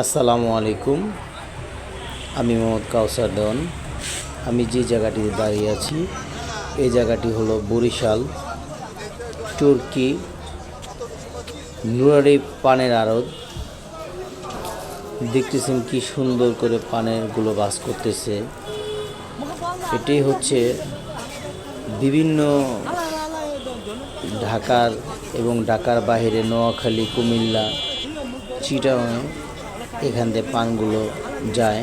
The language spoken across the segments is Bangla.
আসসালামু আলাইকুম। আমি মোহাম্মদ কাউসার দন আমি যে জায়গাটিতে দাঁড়িয়ে আছি, এই জায়গাটি হলো বরিশাল, তুর্কি নুরারি পানের আড়ত। দেখতেছেন কি সুন্দর করে পানেরগুলো বাস করতেছে। এটি হচ্ছে বিভিন্ন ঢাকার এবং ঢাকার বাইরে নোয়াখালী, কুমিল্লা, চিটাগাং এখান থেকে পানগুলো যায়।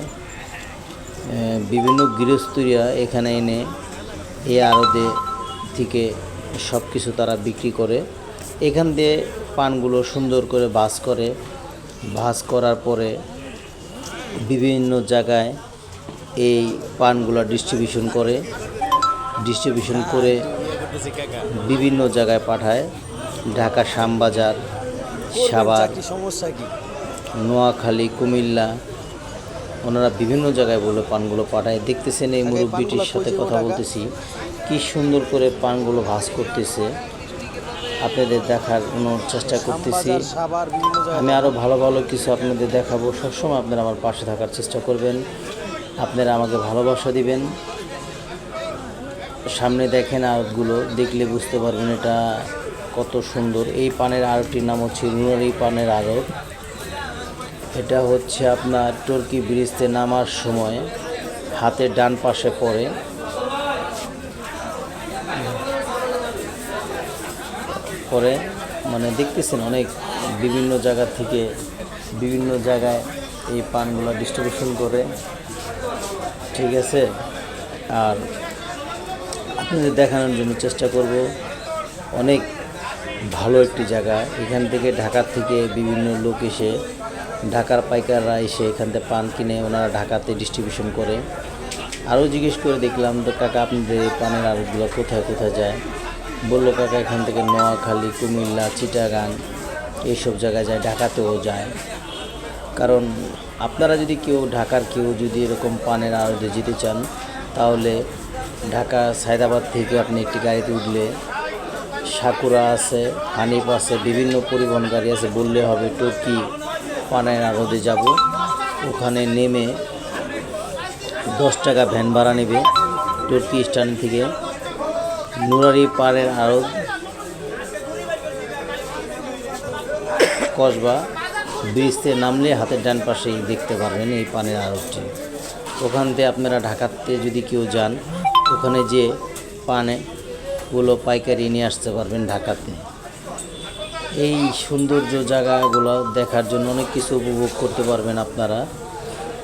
বিভিন্ন গৃহস্থীরা এখানে এনে এই আড়তে থেকে সব কিছু তারা বিক্রি করে। এখান দিয়ে পানগুলো সুন্দর করে ভাজ করে। ভাজ করার পরে বিভিন্ন জায়গায় এই পানগুলো ডিস্ট্রিবিউশন করে। ডিস্ট্রিবিউশন করে বিভিন্ন জায়গায় পাঠায়। ঢাকা শ্যামবাজার কি নোয়াখালী কুমিল্লা ওনারা বিভিন্ন জায়গায় বলে পানগুলো পাঠায়। দেখতেছেন এই মুরব্বিটির সাথে কথা বলতেছি। কি সুন্দর করে পানগুলো ভাজ করতেছে। আপনাদের দেখার কোনো চেষ্টা করতেছি। আমি আরও ভালো ভালো কিছু আপনাদের দেখাবো। সবসময় আপনারা আমার পাশে থাকার চেষ্টা করবেন। আপনারা আমাকে ভালোবাসা দিবেন। সামনে দেখেন আড়তগুলো দেখলে বুঝতে পারবেন এটা কত সুন্দর। এই পানের আড়তটির নাম হচ্ছে রুনারি পানের আড়ত এটা হচ্ছে আপনার টর্কি ব্রিজতে নামার সময় হাতের ডান পাশে পড়ে। পরে মানে দেখতেছেন অনেক বিভিন্ন জায়গা থেকে বিভিন্ন জায়গায় এই পানগুলো ডিস্ট্রিবিউশন করে। ঠিক আছে? আর আপনাদের দেখানোর জন্য চেষ্টা করব। অনেক ভালো একটি জায়গা। এখান থেকে ঢাকার থেকে বিভিন্ন লোক এসে ঢাকার পাইকাররা এসে এখান থেকে পান কিনে ওনারা ঢাকাতে ডিস্ট্রিবিউশন করে। আরও জিজ্ঞেস করে দেখলাম, তো কাকা, আপনাদের পানের আড়তগুলো কোথায় কোথায় যায়? বলল, কাকা, এখান থেকে নোয়াখালী, কুমিল্লা, চিটাগাং এইসব জায়গায় যায়, ঢাকাতেও যায়। কারণ আপনারা যদি কেউ, ঢাকার কেউ যদি এরকম পানের আড়তে যেতে চান, তাহলে ঢাকা, সায়দাবাদ থেকে আপনি একটি গাড়িতে উঠলে সাকুরা আছে, হানিফ আছে, বিভিন্ন পরিবহন গাড়ি আছে, বললে হবে, টর্কি পানের আড়তে যাব, ওখানে নেমে দশ টাকা ভ্যান ভাড়া নেবে টর্কি স্ট্যান্ড থেকে। নুরারি পাড়ের আড়ত কসবা, ব্রিজতে নামলে হাতের ডান পাশেই দেখতে পারবেন এই পানের আড়তটি ওখান থেকে আপনারা ঢাকাতে যদি কেউ যান, ওখানে যে পানে গুলো পাইকারি নিয়ে আসতে পারবেন ঢাকাতে। এই সৌন্দর্য জায়গাগুলো দেখার জন্য অনেক কিছু উপভোগ করতে পারবেন আপনারা।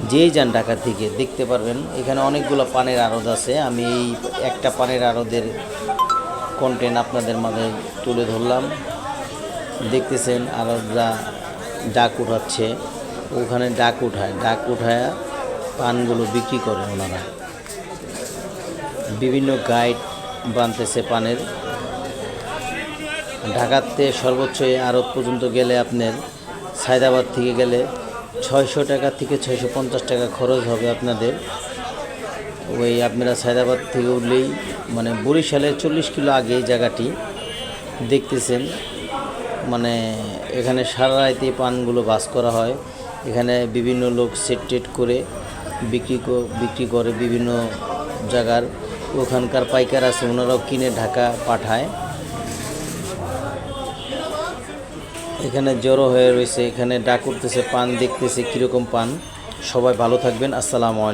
যেই যান ঢাকা থেকে দেখতে পারবেন, এখানে অনেকগুলো পানের আড়ত আছে। আমি এই একটা পানের আড়তের কন্টেন্ট আপনাদের মাঝে তুলে ধরলাম। দেখতেছেন আরবরা ডাক উঠাচ্ছে। ওখানে ডাক উঠায় ডাক উঠায় পানগুলো বিক্রি করে ওনারা। বিভিন্ন গাইড বানতেছে পানের। ঢাকাতে সর্বোচ্চ আড়ত পর্যন্ত গেলে আপনার সায়দাবাদ থেকে গেলে ছয়শো টাকা থেকে ছয়শো পঞ্চাশ টাকা খরচ হবে আপনাদের। ওই আপনারা সায়দাবাদ থেকে উঠলেই মানে বরিশালের চল্লিশ কিলো আগে এই জায়গাটি দেখতেছেন। মানে এখানে সারা রাতে পানগুলো বাস করা হয়। এখানে বিভিন্ন লোক সেট টেট করে বিক্রি বিক্রি করে বিভিন্ন জায়গার। ওখানকার পাইকার আছে, ওনারাও কিনে ঢাকা পাঠায়। এখানে জড়ো হয়ে রয়েছে, এখানে ডাক উঠতেছে, পান দেখতেছে, কীরকম পান? সবাই ভালো থাকবেন, আসসালামু আলাইকুম।